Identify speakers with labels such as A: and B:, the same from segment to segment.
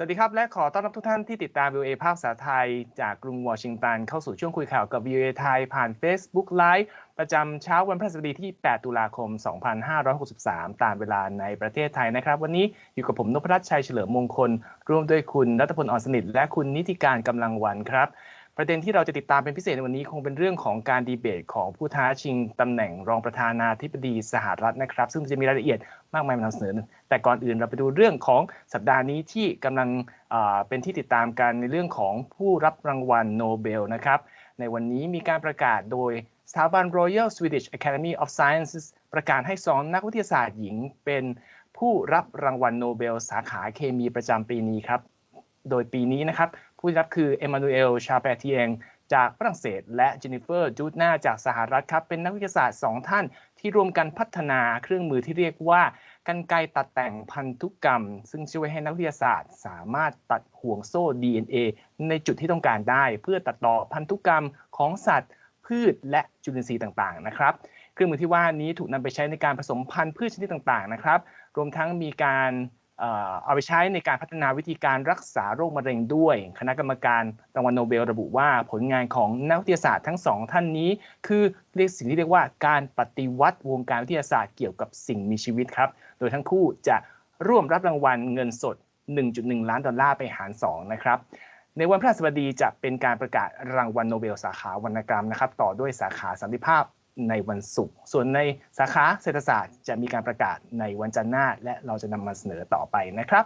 A: สวัสดีครับ และขอต้อนรับทุกท่านที่ติดตาม VOA ภาคภาษาไทย จากกรุงวอชิงตันเข้าสู่ช่วงคุยข่าวกับ VOA ไทย ผ่าน Facebook Live ประจำเช้าวันพฤหัสบดีที่ 8 ตุลาคม 2563 ตามเวลาในประเทศไทยนะครับ วันนี้อยู่กับผมนพรัชชัยเฉลิมมงคล ร่วมด้วยคุณรัตพลอ่อนสนิท และคุณนิติการกำลังวันครับ ประเด็นที่เราจะติดตามเป็นพิเศษในวันนี้คงเป็นเรื่องของการดีเบตของผู้ท้าชิงตำแหน่งรองประธานาธิบดีสหรัฐนะครับ ซึ่งจะมีรายละเอียดมากมายมานำเสนอ แต่ก่อนอื่นเราไปดูเรื่องของสัปดาห์นี้ที่กำลังเป็นที่ติดตามกันในเรื่องของผู้รับรางวัลโนเบลนะครับในวันนี้มีการประกาศโดยสถาบัน Royal Swedish Academy of Sciences ประกาศให้สองนักวิทยาศาสตร์หญิงเป็นผู้รับรางวัลโนเบล สาขาเคมีประจำปีนี้ครับ โดยปีนี้นะครับ ผู้รับคือเอมานูเอล ชาเปตียง จากฝรั่งเศส และเจนนิเฟอร์จูดนาจากสหรัฐครับ เป็นนักวิทยาศาสตร์2ท่านที่ร่วมกันพัฒนาเครื่องมือที่เรียกว่ากันไกตัดแต่งพันธุกรรม ซึ่งช่วยให้นักวิทยาศาสตร์ สามารถตัดห่วงโซ่ DNA ในจุดที่ต้องการได้ เพื่อตัดต่อพันธุกรรมของสัตว์พืชและจุลินทรีย์ต่างๆ นะครับ เครื่องมือที่ว่านี้ถูกนำไปใช้ในการผสมพันธุ์พืชชนิดต่างๆ นะครับ รวมทั้งมีการ เอาไปใช้ในการพัฒนาวิธีการรักษาโรคมะเร็งด้วย คณะกรรมการรางวัลโนเบลระบุว่าผลงานของนักวิทยาศาสตร์ทั้งสองท่านนี้ คือเรียกสิ่งที่เรียกว่าการปฏิวัติวงการวิทยาศาสตร์เกี่ยวกับสิ่งมีชีวิตครับ โดยทั้งคู่จะร่วมรับรางวัลเงินสด 1.1 ล้านดอลลาร์ไปหาร 2 นะครับ ในวันพฤหัสบดีจะเป็นการประกาศรางวัลโนเบลสาขาวรรณกรรมนะครับ ต่อด้วยสาขาสันติภาพ ในวันศุกร์ส่วนในสาขาเศรษฐศาสตร์จะมีการประกาศในวันจันทร์หน้า และเราจะนำมาเสนอต่อไปนะครับ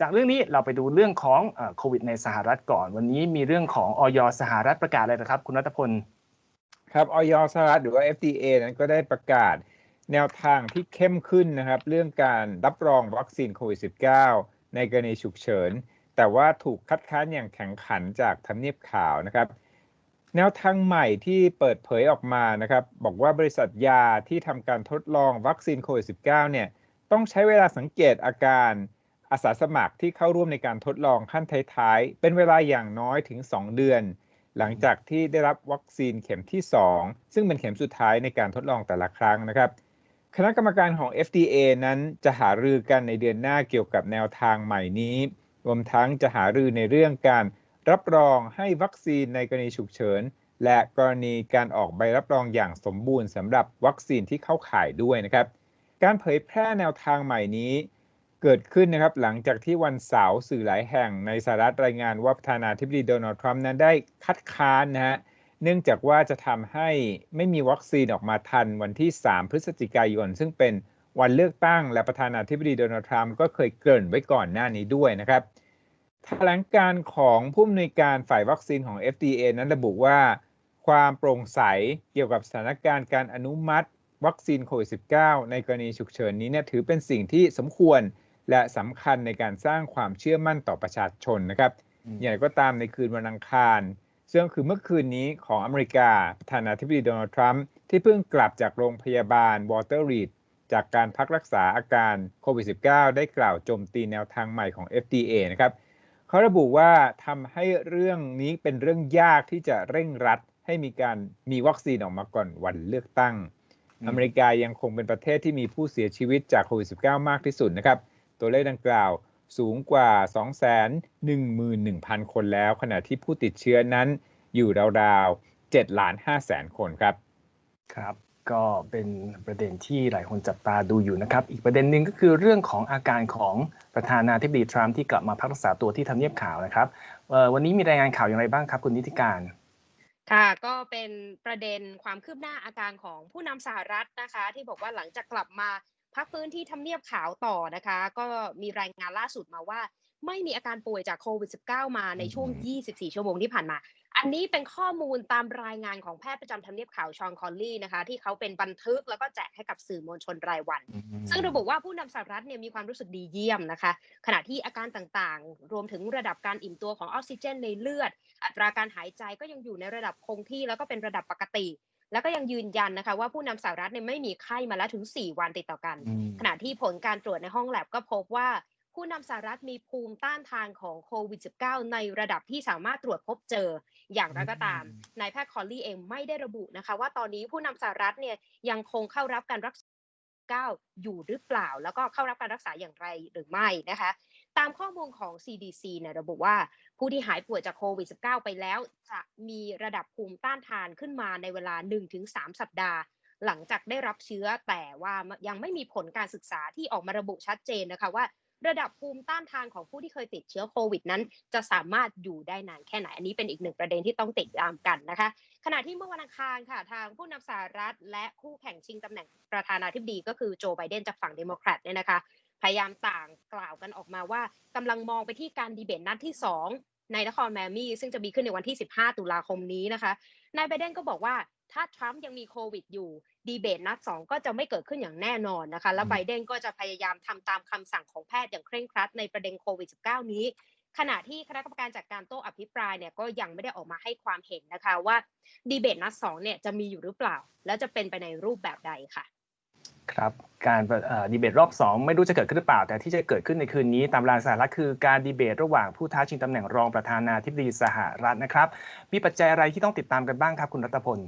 A: จากเรื่องนี้เราไปดูเรื่องของโควิดในสหรัฐก่อน วันนี้มีเรื่องของออยสหรัฐประกาศอะไรนะครับ คุณรัตพล
B: ครับออยสหรัฐหรือว่า FDA นั้นก็ได้ประกาศแนวทางที่เข้มขึ้นนะครับ เรื่องการรับรองวัคซีนโควิด -19 ในกรณีฉุกเฉิน แต่ว่าถูกคัดค้านอย่างแข็งขันจากทำเนียบข่าวนะครับ แนวทางใหม่ที่เปิดเผยออกมานะครับ บอกว่าบริษัทยาที่ทำการทดลองวัคซีนโควิด -19 เนี่ยต้องใช้เวลาสังเกตอาการอาสาสมัครที่เข้าร่วมในการทดลองขั้นท้ายๆ เป็นเวลาอย่างน้อยถึง 2 เดือน หลังจากที่ได้รับวัคซีนเข็มที่ 2 ซึ่งเป็นเข็มสุดท้ายในการทดลองแต่ละครั้งนะครับ คณะกรรมการของ FDA นั้นจะหารือกันในเดือนหน้าเกี่ยวกับแนวทางใหม่นี้ รวมทั้งจะหารือในเรื่องการ รับรองให้วัคซีนในกรณีฉุกเฉิน และกรณีการออกใบรับรองอย่างสมบูรณ์สำหรับวัคซีนที่เข้าข่ายด้วยนะครับ การเผยแพร่แนวทางใหม่นี้เกิดขึ้นนะครับหลังจากที่วันเสาร์สื่อหลายแห่งในสหรัฐรายงานว่าประธานาธิบดีโดนัลด์ทรัมป์นั้นได้คัดค้านนะฮะเนื่องจากว่าจะทำให้ไม่มีวัคซีนออกมาทันวันที่ 3 พฤศจิกายน ซึ่งเป็นวันเลือกตั้งและประธานาธิบดีโดนัลด์ทรัมป์ก็เคยเกริ่นไว้ก่อนหน้านี้ด้วยนะครับ แถลงการของผู้อำนวยการฝ่ายวัคซีนของ FDA นั้นระบุว่า ความโปร่งใสเกี่ยวกับสถานการณ์การอนุมัติ วัคซีนโควิด -19 ในกรณีฉุกเฉินนี้เนี่ยถือเป็นสิ่งที่สมควรและสำคัญในการสร้างความเชื่อมั่นต่อประชาชนนะครับอย่างไรก็ตามในคืนวันอังคาร ซึ่งคือเมื่อคืนนี้ของอเมริกาประธานาธิบดีโดนัลด์ทรัมป์ที่เพิ่งกลับจากโรงพยาบาลวอเตอร์รีดจากการพักรักษาอาการโควิด -19 ได้กล่าวโจมตีแนวทางใหม่ของ FDA นะครับ เขาระบุว่าทำให้เรื่องนี้เป็นเรื่องยากที่จะเร่งรัดให้มีการมีวัคซีนออกมาก่อนวันเลือกตั้ง อเมริกายังคงเป็นประเทศที่มีผู้เสียชีวิตจากโควิด -19 มากที่สุดนะครับ ตัวเลขดังกล่าวสูงกว่า 211,000 คนแล้ว ขณะที่ผู้ติดเชื้อนั้นอยู่ราวๆ7ล้าน5แสนคนครับ
A: ครับ ก็เป็นประเด็นที่หลายคนจับตาดูอยู่นะครับ อีกประเด็นหนึ่งก็คือเรื่องของอาการของประธานาธิบดีทรัมป์ที่กลับมาพักรักษาตัวที่ทำเนียบข่าวนะครับวันนี้มีรายงานข่าวอย่างไรบ้างครับ คุณนิติการ
C: ค่ะก็เป็นประเด็นความคืบหน้าอาการของผู้นำสหรัฐนะคะ ที่บอกว่าหลังจากกลับมาพักฟื้นที่ทำเนียบขาวต่อนะคะ ก็มีรายงานล่าสุดมาว่า ไม่มีอาการป่วยจากโควิด -19 มาในช่วง 24 ชั่วโมงที่ผ่านมา อันนี้เป็นข้อมูลตามรายงานของแพทย์ประจำทำเนียบข่าวชอนคอลลี่นะคะ ที่เขาเป็นบันทึกแล้วก็แจกให้กับสื่อมวลชนรายวัน ซึ่งระบุว่าผู้นำสหรัฐเนี่ยมีความรู้สึกดีเยี่ยมนะคะ ขณะที่อาการต่างๆ รวมถึงระดับการอิ่มตัวของออกซิเจนในเลือด อัตราการหายใจก็ยังอยู่ในระดับคงที่แล้วก็เป็นระดับปกติ แล้วก็ยังยืนยันนะคะว่าผู้นำสหรัฐเนี่ยไม่มีไข้มาแล้วถึง 4 วันติดต่อกัน ขณะที่ผลการตรวจในห้องแลบก็พบว่าผู้นำสหรัฐมีภูมิต้านทานของโควิด -19 ในระดับที่สามารถตรวจพบเจอ อย่างไรก็ตามนายแพทย์คอลลี่เองไม่ได้ระบุนะคะ ว่าตอนนี้ผู้นำสหรัฐเนี่ยยังคงเข้ารับการรักษาอยู่หรือเปล่า แล้วก็เข้ารับการรักษาอย่างไรหรือไม่นะคะ ตามข้อมูลของ CDC เนี่ยระบุว่าผู้ที่หายป่วยจากโควิด -19 ไปแล้ว จะมีระดับภูมิต้านทานขึ้นมาในเวลา 1-3 สัปดาห์ หลังจากได้รับเชื้อแต่ว่ายังไม่มีผลการศึกษาที่ออกมาระบุชัดเจนนะคะว่า ระดับภูมิต้านทานของผู้ที่เคยติดเชื้อโควิดนั้น จะสามารถอยู่ได้นานแค่ไหน อันนี้เป็นอีกหนึ่งประเด็นที่ต้องติดตามกันนะคะ ขณะที่เมื่อวันอังคารค่ะ ทางผู้นำสหรัฐ และคู่แข่งชิงตำแหน่งประธานาธิบดีก็คือโจไบเดนจากฝั่งเดโมแครตเนี่ยนะคะพยายามต่างกล่าวกันออกมาว่ากำลังมองไปที่การดีเบตนัดที่ 2 ในนครแมมมี่ ซึ่งจะมีขึ้นในวันที่ 15 ตุลาคมนี้นะคะนายไบเดนก็บอกว่าถ้าทรัมป์ยังมีโควิดอยู่ ดีเบตนัด2ก็จะไม่เกิดขึ้นอย่างแน่นอนนะคะ และไบเดนก็จะพยายามทำตามคำสั่งของแพทย์อย่างเคร่งครัดในประเด็นโควิด -19 นี้ขณะที่คณะกรรมการจัดการโต้อภิปรายเนี่ยก็ยังไม่ได้ออกมาให้ความเห็นนะคะว่าดีเบตนัด2เนี่ยจะมีอยู่หรือเปล่า แล้วจะเป็นไปในรูปแบบใดค่ะ
A: ครับการดีเบตรอบ 2 ไม่รู้จะเกิดขึ้นหรือเปล่า แต่ที่จะเกิดขึ้นในคืนนี้ตามรางสหรัฐคือการดีเบตระหว่างผู้ท้าชิงตำแหน่งรองประธานาธิบดีสหรัฐนะครับ มีปัจจัยอะไรที่ต้องติดตามกันบ้างครับคุณรัตพล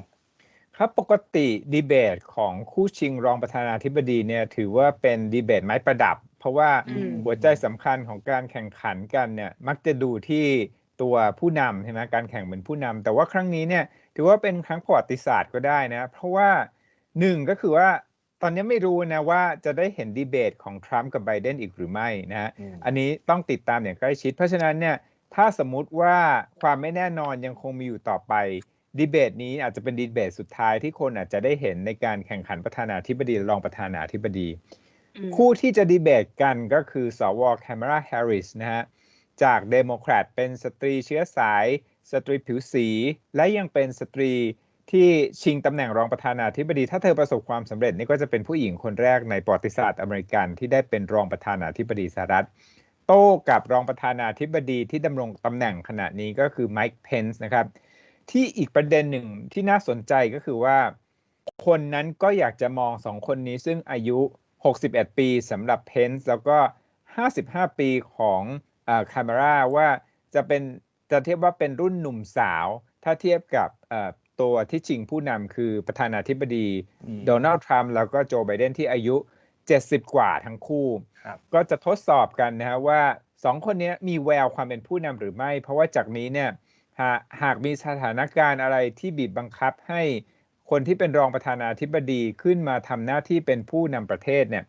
B: ครับปกติดีเบตของคู่ชิงรองประธานาธิบดีเนี่ยถือว่าเป็นดีเบตไม้ประดับ เพราะว่า
C: อืม
B: หัวใจสำคัญของการแข่งขันกันเนี่ยมักจะดูที่ตัวผู้นำใช่ไหมการแข่งเหมือนผู้นำแต่ว่าครั้งนี้เนี่ยถือว่าเป็นครั้งประวัติศาสตร์ก็ได้นะเพราะว่าหนึ่งก็คือว่าตอนนี้ไม่รู้นะว่าจะได้เห็นดีเบตของทรัมป์กับไบเดนอีกหรือไม่นะฮะ
A: อืม
B: อันนี้ต้องติดตามอย่างใกล้ชิด เพราะฉะนั้นเนี่ยถ้าสมมุติว่าความไม่แน่นอนยังคงมีอยู่ต่อไป ดีเบตนี้อาจจะเป็นดีเบตสุดท้ายที่คนอาจจะได้เห็นในการแข่งขันประธานาธิบดีและรองประธานาธิบดี
C: อืม
B: คู่ที่จะดีเบตกันก็คือสวแคม a ราแฮร์ริสนะฮะจากเดโมแครตเป็นสตรีเชื้อสาย สตรีผิวสี และยังเป็นสตรีที่ชิงตำแหน่งรองประธานาธิบดี ถ้าเธอประสบความสำเร็จนี่ก็จะเป็นผู้หญิงคนแรกในประวัติศาสตร์อเมริกันที่ได้เป็นรองประธานาธิบดีสหรัฐ โต้กับรองประธานาธิบดีที่ดำรงตำแหน่งขณะนี้ก็คือไมค์เพนส์นะครับ ที่อีกประเด็นหนึ่งที่น่าสนใจก็คือว่า คนนั้นก็อยากจะมองสองคนนี้ซึ่งอายุ 61 ปีสำหรับเพนส์แล้วก็ 55 ปีของคาเมราว่าจะเป็นจะเทียบว่าเป็นรุ่นหนุ่มสาว ถ้าเทียบกับเอ่อตัวที่ชิงผู้นำคือประธานาธิบดี
A: อืม
B: โดนัลด์ทรัมป์แล้วก็โจไบเดนที่อายุ 70 กว่าทั้งคู่
A: ครับ
B: ก็จะทดสอบกันนะฮะว่าสองคนนี้มีแววความเป็นผู้นำหรือไม่ เพราะว่าจากนี้เนี่ย หากหากมีสถานการณ์อะไรที่บีบบังคับให้คนที่เป็นรองประธานาธิบดีขึ้นมาทำหน้าที่เป็นผู้นำประเทศเนี่ย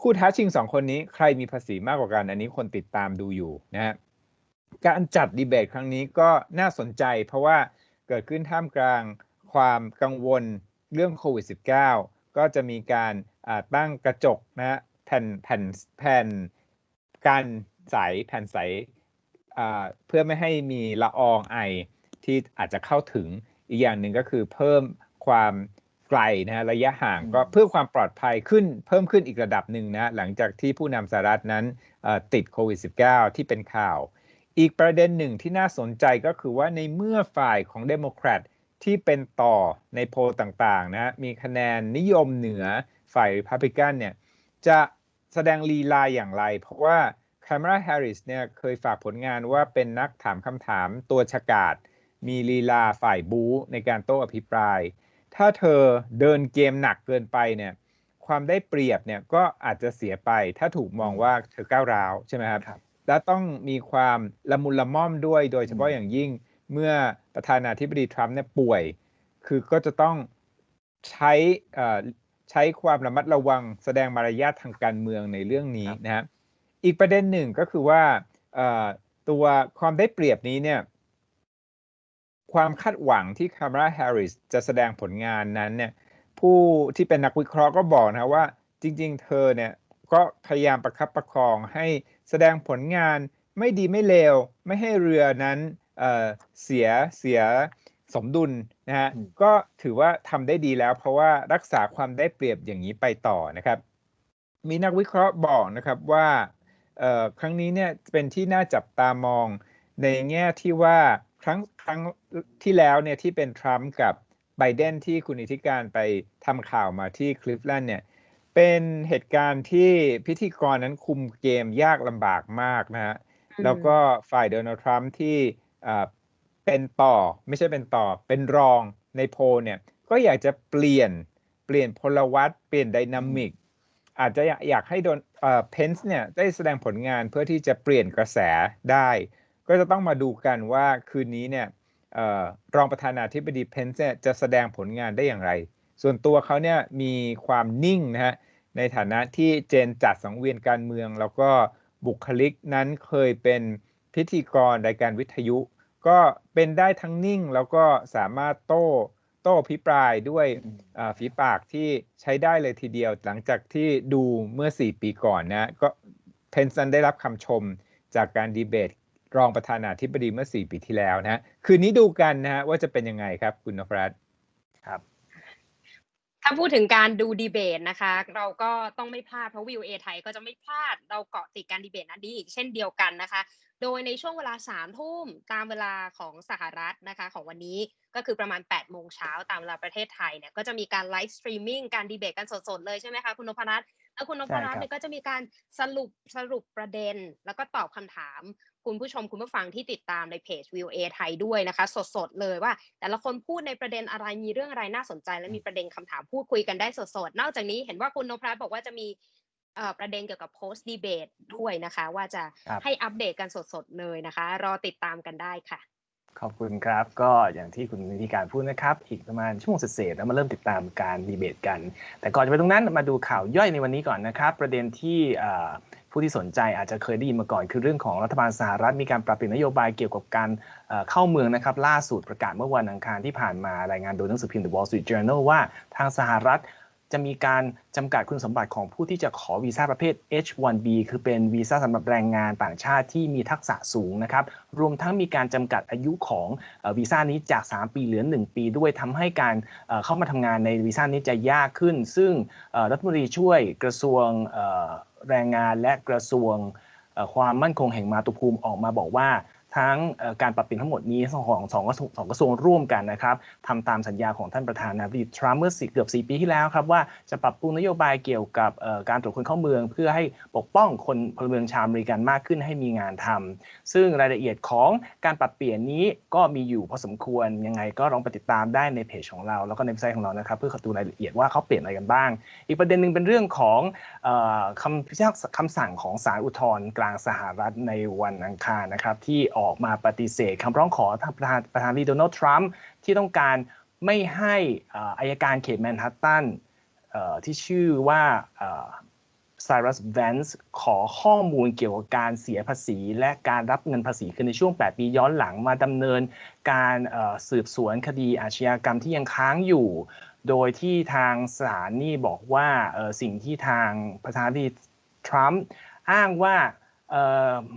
B: คู่ท้าชิงสองคนนี้ใครมีภาษีมากกว่ากัน อันนี้คนติดตามดูอยู่นะฮะการจัดดีเบตครั้งนี้ก็น่าสนใจ เพราะว่าเกิดขึ้นท่ามกลางความกังวลเรื่องโควิด -19 ก็จะมีการตั้งกระจกนะแผ่นแผ่นแผ่นกันใสแผ่นใส เพื่อไม่ให้มีละอองไอที่อาจจะเข้าถึงอีกอย่างหนึ่งก็คือเพิ่มความไกลนะฮะระยะห่าง
A: อืม
B: ก็เพื่อความปลอดภัยขึ้นเพิ่มขึ้นอีกระดับหนึ่งนะหลังจากที่ผู้นำสหรัฐนั้นเอ่อติดโควิด -19 ที่เป็นข่าว อีกประเด็นหนึ่งที่น่าสนใจก็คือว่าในเมื่อฝ่ายของเดโมแครตที่เป็นต่อในโพลต่างๆนะมีคะแนนนิยมเหนือฝ่ายริพับลิกันเนี่ยจะแสดงลีลาอย่างไร เพราะว่า คามา a าแฮร์ริสเนี่ยเคยฝากผลงานว่าเป็นนักถามคำถามตัวฉกาดมีลีลาฝ่ายบู๊ในการโต้อภิปราย ถ้าเธอเดินเกมหนักเกินไปเนี่ยความได้เปรียบเนี่ยก็อาจจะเสียไปถ้าถูกมองว่าเธอก้าวร้าวใช่ไหมครับ
A: ครับ
B: และต้องมีความละมุนละม่อมด้วยโดยเฉพาะ
A: อืม
B: อย่างยิ่งเมื่อประธานาธิบดีทรัมป์เนี่ยป่วย คือก็จะต้องใช้เอ่อใช้ความระมัดระวังแสดงมารยาททางการเมืองในเรื่องนี้นะฮะ อีกประเด็นหนึ่งก็คือว่าเอ่อตัวความได้เปรียบนี้เนี่ยความคาดหวังที่คามา a าแฮร์ริสจะแสดงผลงานนั้นเนี่ยผู้ที่เป็นนักวิเคราะห์ก็บอกนะว่าจริง ๆ เธอเนี่ยก็พยายามประคับประคองให้แสดงผลงานไม่ดีไม่เลว ไม่ให้เรือนั้นเอ่อเสียเสียสมดุลนะฮะ
A: อืม
B: ก็ถือว่าทำได้ดีแล้ว เพราะว่ารักษาความได้เปรียบอย่างนี้ไปต่อนะครับ มีนักวิเคราะห์บอกนะครับว่าเอ่อ ครั้งนี้เนี่ยเป็นที่น่าจับตามองในแง่ที่ว่าครั้งครั้งที่แล้วเนี่ยที่เป็นทรัมป์กับไบเดนที่คุณอิทธิการไปทำข่าวมาที่คลิฟแลนด์เนี่ยเป็นเหตุการณ์ที่พิธีกรนั้นคุมเกมยากลำบากมากนะฮะแล้วก็ฝ่ายโดนัลด์ทรัมป์ที่อ่าเป็นต่อไม่ใช่เป็นต่อ เป็นรองในโพลเนี่ยก็อยากจะเปลี่ยนเปลี่ยนพลวัตเปลี่ยนไดนามิก อาจจะอยากให้โดนเพนส์เนี่ยได้แสดงผลงานเพื่อที่จะเปลี่ยนกระแสได้ ก็จะต้องมาดูกันว่าคืนนี้เนี่ยออรองประธานาธิบดีเพนส์เนี่ยจะแสดงผลงานได้อย่างไร ส่วนตัวเขาเนี่ยมีความนิ่งนะฮะในฐานะที่เจนจัดสังเวียนการเมือง แล้วก็บุคลิกนั้นเคยเป็นพิธีกรรายการวิทยุ ก็เป็นได้ทั้งนิ่งแล้วก็สามารถโต้ โต้พิปรายด้วยอ่าฝีปากที่ใช้ได้เลยทีเดียว หลังจากที่ดูเมื่อ 4 ปีก่อนนะก็เพนซันได้รับคำชมจากการดีเบต รองประธานาธิบดีเมื่อ 4 ปีที่แล้วนะฮะคืนนี้ดูกันนะฮะว่าจะเป็นยังไงครับคุณนพรัตน์
A: ครับ
C: ถ้าพูดถึงการดูดีเบตนะคะ เราก็ต้องไม่พลาดเพราะวิวเอไทยก็จะไม่พลาดเราเกาะติดการดีเบตนั้นดีอีกเช่นเดียวกันนะคะ โดยในช่วงเวลาสามทุ่มตามเวลาของสหรัฐนะคะ ของวันนี้ ก็คือประมาณ8ปดโมงเช้าตามเวลาประเทศไทยเนี่ยก็จะมีการไลฟ์สตรีมมิ่งการดีเบตกันสดๆเลยใช่ไหมคะคุณนพรัตน์แล้วคุณนพรัตน์เนี่ยก็จะมีการสรุปสรุปประเด็น แล้วก็ตอบคำถามคุณผู้ชมคุณผู้ฟังที่ติดตามในเพจวิวเอไทยด้วยนะคะ สดๆเลยว่า แต่ละคนพูดในประเด็นอะไรมีเรื่องอะไรน่าสนใจ และมีประเด็นคำถามพูดคุยกันได้สดๆนอกจากนี้เห็นว่าคุณนพรัตน์บอกว่าจะมีเอ่อประเด็นเกี่ยวกับโพสต์ดีเบตด้วยนะคะ ว่าจะ
A: ครับ
C: ให้อัปเดตกันสดๆเลยนะคะ รอติดตามกันได้ค่ะ
A: ขอบคุณครับก็อย่างที่คุณนิติการพูดนะครับ อีกประมาณชั่วโมงเศษแล้วมาเริ่มติดตามการดีเบตกัน แต่ก่อนจะไปตรงนั้นมาดูข่าวย่อยในวันนี้ก่อนนะครับ ประเด็นที่ผู้ที่สนใจอาจจะเคยได้ยินมาก่อน คือเรื่องของรัฐบาลสหรัฐมีการปรับเปลี่ยนนโยบายเกี่ยวกับการเอ่อเข้าเมืองนะครับ ล่าสุดประกาศเมื่อวันอังคารที่ผ่านมารายงานโดยหนังสือพิมพ์ The Wall Street Journal ว่าทางสหรัฐ จะมีการจำกัดคุณสมบัติของผู้ที่จะขอวีซ่าประเภท H1B คือเป็นวีซ่าสำหรับแรงงานต่างชาติที่มีทักษะสูงนะครับ รวมทั้งมีการจำกัดอายุของวีซ่านี้จาก 3 ปีเหลือ 1 ปีด้วยทำให้การเข้ามาทำงานในวีซ่านี้จะยากขึ้น ซึ่งรัฐมนตรีช่วยกระทรวงแรงงานและกระทรวงความมั่นคงแห่งมาตุภูมิออกมาบอกว่า ทั้งการปรับเปลี่ยนทั้งหมดนี้ของสองกระทรวงสองกระทรวงร่วมกันนะครับทำตามสัญญาของท่านประธานาธิบดีทรัมป์เมื่อสี่เกือบ 4 ปีที่แล้วครับว่าจะปรับปรุงนโยบายเกี่ยวกับการตรวจคนเข้าเมือง เพื่อให้ปกป้องคนพลเมืองชาวอเมริกันมากขึ้นให้มีงานทำซึ่งรายละเอียดของการปรับเปลี่ยนนี้ก็มีอยู่พอสมควรยังไงก็ลองไปติดตามได้ในเพจของเรา แล้วก็ในเว็บไซต์ของเรานะครับเพื่อดูรายละเอียดว่าเขาเปลี่ยนอะไรกันบ้าง อีกประเด็นหนึ่งเป็นเรื่องของคำพิพากษาคำสั่งของศาลอุทธรณ์กลางสหรัฐในวันอังคารนะครับที่อออกมาปฏิเสธคำร้องขอทางประธานประธานาธิบดีโดนัลด์ทรัมป์ที่ต้องการไม่ให้อายการเขตแมนฮัตตันที่ชื่อว่าไซรัสแวนส์ขอข้อมูลเกี่ยวกับการเสียภาษี และการรับเงินภาษีคือในช่วง 8 ปีย้อนหลังมาดำเนินการสืบสวนคดีอาชญากรรมที่ยังค้างอยู่ โดยที่ทางศาลนี่บอกว่าสิ่งที่ทางประธานาธิบดีทรัมป์อ้างว่า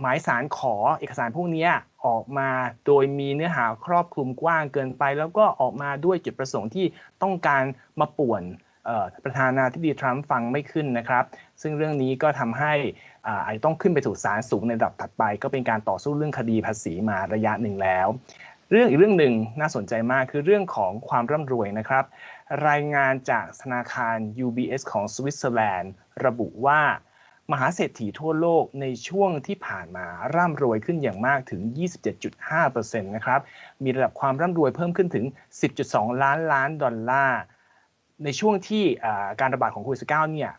A: หมายสารขอเอกสารพวกนี้ออกมาโดยมีเนื้อหาครอบคลุมกว้างเกินไป แล้วก็ออกมาด้วยจุดประสงค์ที่ต้องการมาป่วนประธานาธิบดีทรัมป์ฟังไม่ขึ้นนะครับ ซึ่งเรื่องนี้ก็ทำให้อาอาจจะต้องขึ้นไปสู่ศาลสูงในระดับถัดไป ก็เป็นการต่อสู้เรื่องคดีภาษีมาระยะหนึ่งแล้ว เรื่องอีกเรื่องหนึ่งน่าสนใจมากคือเรื่องของความร่ำรวยนะครับ รายงานจากธนาคาร UBS ของสวิตเซอร์แลนด์ ระบุว่า มหาเศรษฐีทั่วโลกในช่วงที่ผ่านมาร่ำรวยขึ้นอย่างมากถึง 27.5%นะครับ มีระดับความร่ำรวยเพิ่มขึ้นถึง 10.2 ล้านล้านดอลลาร์ ในช่วงที่การระบาดของโควิด -19 เนี่ย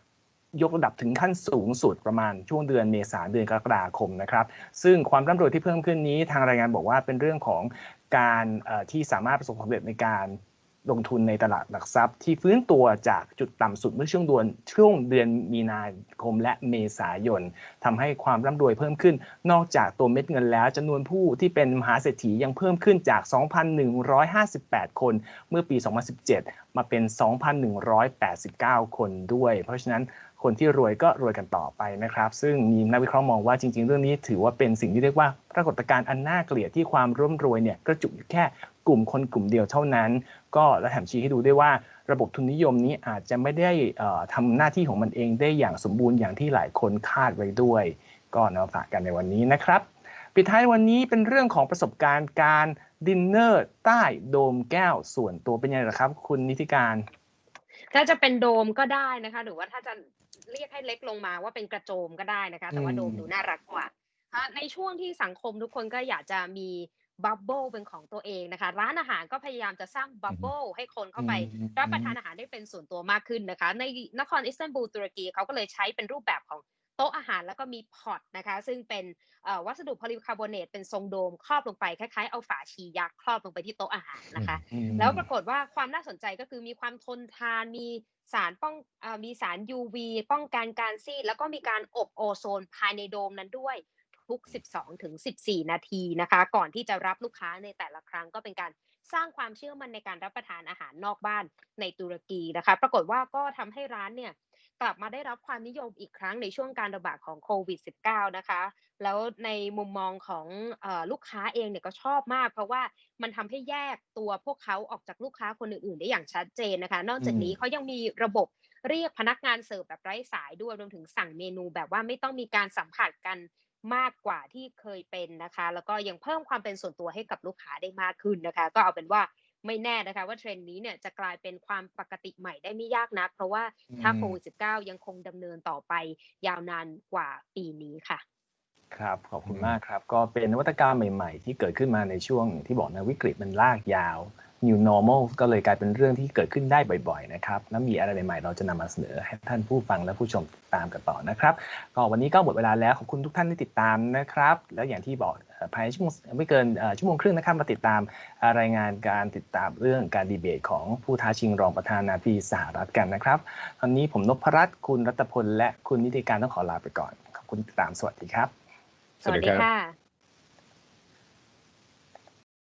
A: ยกระดับถึงขั้นสูงสุดประมาณช่วงเดือนเมษาเดือนกรกฎาคมนะครับ ซึ่งความร่ำรวยที่เพิ่มขึ้นนี้ทางรายงานบอกว่าเป็นเรื่องของการที่สามารถประสบความสำเร็จในการ ลงทุนในตลาดหลักทรัพย์ ที่ฟื้นตัวจากจุดต่ำสุดเมื่อช่วงเดือนช่วงเดือนมีนาคมและเมษายนทำให้ความร่ำรวยเพิ่มขึ้น นอกจากตัวเม็ดเงินแล้วจำนวนผู้ที่เป็นมหาเศรษฐียังเพิ่มขึ้นจาก 2,158 คน เมื่อปี 2017 มาเป็น 2,189 คนด้วย เพราะฉะนั้น คนที่รวยก็รวยกันต่อไปนะครับ ซึ่งมีนักวิเคราะห์มองว่าจริง ๆ เรื่องนี้ถือว่าเป็นสิ่งที่เรียกว่าปรากฏการณ์อันน่าเกลียดที่ความร่ำรวยเนี่ยกระจุกอยู่แค่กลุ่มคนกลุ่มเดียวเท่านั้น ก็และแถมชี้ให้ดูด้วยว่าระบบทุนนิยมนี้อาจจะไม่ได้เอ่อทำหน้าที่ของมันเองได้อย่างสมบูรณ์อย่างที่หลายคนคาดไว้ด้วย ก็นำฝากกันในวันนี้นะครับปิดท้ายวันนี้เป็นเรื่องของประสบการณ์การดินเนอร์ใต้โดมแก้วส่วนตัวเป็นยังไงล่ะครับ คุณนิติการ
C: ถ้าจะเป็นโดมก็ได้นะคะ หรือว่าถ้าจะ เรียกให้เล็กลงมาว่าเป็นกระโจมก็ได้นะคะ แต่ว่า
A: อืม
C: โดมดูน่ารักกว่าฮะในช่วงที่สังคมทุกคนก็อยากจะมีบับเบิลเป็นของตัวเองนะคะ ร้านอาหารก็พยายามจะสร้างบับเบิลให้คนเข้าไป
A: อืม
C: รับประทานอาหารได้เป็นส่วนตัวมากขึ้นนะคะ ในนครอิสตันบูลตุรกีเขาก็เลยใช้เป็นรูปแบบของ โต๊ะอาหารแล้วก็มีพอตนะคะ ซึ่งเป็นเอ่อวัสดุโพลีคาร์บอเนตเป็นทรงโดมครอบลงไปคล้ายๆเอาฝาชียักษ์ครอบลงไปที่โต๊ะอาหารนะคะ
A: อืม
C: แล้วปรากฏว่าความน่าสนใจก็คือมีความทนทานมีสารป้องเออมีสาร UV ป้องกันการซีดแล้วก็มีการอบโอโซนภายในโดมนั้นด้วยทุก 12ถึง14 นาทีนะคะ ก่อนที่จะรับลูกค้าในแต่ละครั้งก็เป็นการสร้างความเชื่อมั่นในการรับประทานอาหารนอกบ้านในตุรกีนะคะ ปรากฏว่าก็ทำให้ร้านเนี่ย กลับมาได้รับความนิยมอีกครั้งในช่วงการระบาดของโควิด -19 นะคะ แล้วในมุมมองของเออลูกค้าเองเนี่ยก็ชอบมาก เพราะว่ามันทำให้แยกตัวพวกเขาออกจากลูกค้าคนอื่นๆ ได้อย่างชัดเจนนะคะ นอกจากนี้
A: อืม
C: เขายังมีระบบเรียกพนักงานเสิร์ฟแบบไร้สายด้วยรวมถึงสั่งเมนูแบบว่าไม่ต้องมีการสัมผัสกันมากกว่าที่เคยเป็นนะคะ แล้วก็ยังเพิ่มความเป็นส่วนตัวให้กับลูกค้าได้มากขึ้นนะคะ ก็เอาเป็นว่า ไม่แน่นะคะว่าเทรนด์นี้เนี่ยจะกลายเป็นความปกติใหม่ได้ไม่ยากนัก เพราะว่าถ้า
A: อืม
C: โควิด -19 ยังคงดำเนินต่อไปยาวนานกว่าปีนี้ค่ะ
A: ครับขอบคุณมากครับ ก็เป็นนวัตกรรมใหม่ ๆ ที่เกิดขึ้นมาในช่วงที่บอกนะวิกฤตมันลากยาว New Normal ก็เลยกลายเป็นเรื่องที่เกิดขึ้นได้บ่อยๆนะครับแล้วมีอะไรใหม่ๆเราจะนำมาเสนอให้ท่านผู้ฟังและผู้ชมติดตามกันต่อนะครับก็วันนี้ก็หมดเวลาแล้วขอบคุณทุกท่านที่ติดตามนะครับ แล้วอย่างที่บอกเอ่อภายในชั่วโมงไม่เกินเอ่อชั่วโมงครึ่งนะครับมาติดตามเอ่อรายงานการติดตามเรื่องการดีเบตของผู้ท้าชิงรองประธานาธิบดีสหรัฐกันนะครับตอนนี้ผมนพรัตน์คุณรัตพลและคุณนิติการต้องขอลาไปก่อนขอบคุณที่ติดตามสวัสดีครับ
C: สวัสดีค่ะ